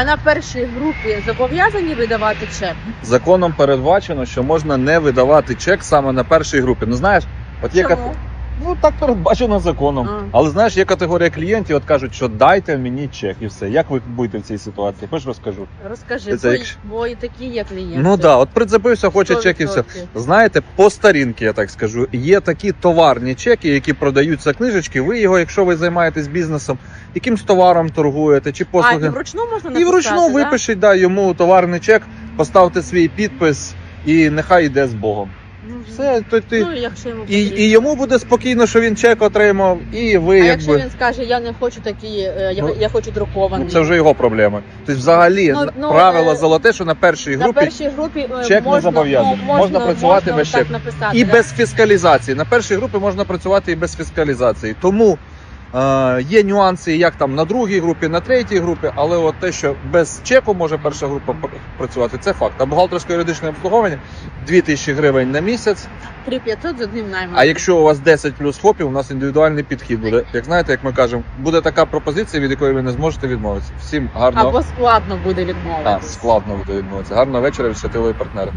А на першій групі зобов'язані видавати чек? Законом передбачено, що можна не видавати чек саме на першій групі. Ну знаєш, от є Чому? Ну так передбачено законом. А. Але знаєш, є категорія клієнтів, от кажуть, що дайте мені чек і все. Як ви будете в цій ситуації? Хоч розкажу. Розкажи, Це бо, якщо- бо і такі є клієнти. Ну так, да, от прицепився, хоче чек і все. Знаєте, по старінки, я так скажу, є такі товарні чеки, які продаються книжечки. Ви його, якщо ви займаєтесь бізнесом, якимсь товаром торгуєте чи А, послуги. і вручну можна І написати, вручну да? випишіть да, йому товарний чек, поставте свій підпис і нехай йде з Богом. Мгм. Все, то ти. Ну, якщо йому І, потрібно. і йому буде спокійно, що він чек отримав, і ви а якщо якби. він скаже, я не хочу такі, е, я, Ну, я хочу друковані. Ну, це вже його проблеми. Тобто, взагалі, Ну, ну, правило е, золоте, що на першій на групі першій групі е, чек не можна, зобов'язаний. ну, Можна працювати без так чеку. написати, і да? без фіскалізації. На першій групі можна працювати і без фіскалізації. Тому е, є нюанси, як там на другій групі, на третій групі, але от те, що без чеку може перша група пр- працювати, це факт. А бухгалтерсько-юридичне обслуговування 2000 гривень на місяць. 3500 з одним наймом. А якщо у вас 10 плюс хопів, у нас індивідуальний підхід буде. Як знаєте, як ми кажемо, буде така пропозиція, від якої ви не зможете відмовитися. Всім гарного Або складно буде а, відмовитися. складно буде відмовитися. Гарного вечора від щатилої партнери.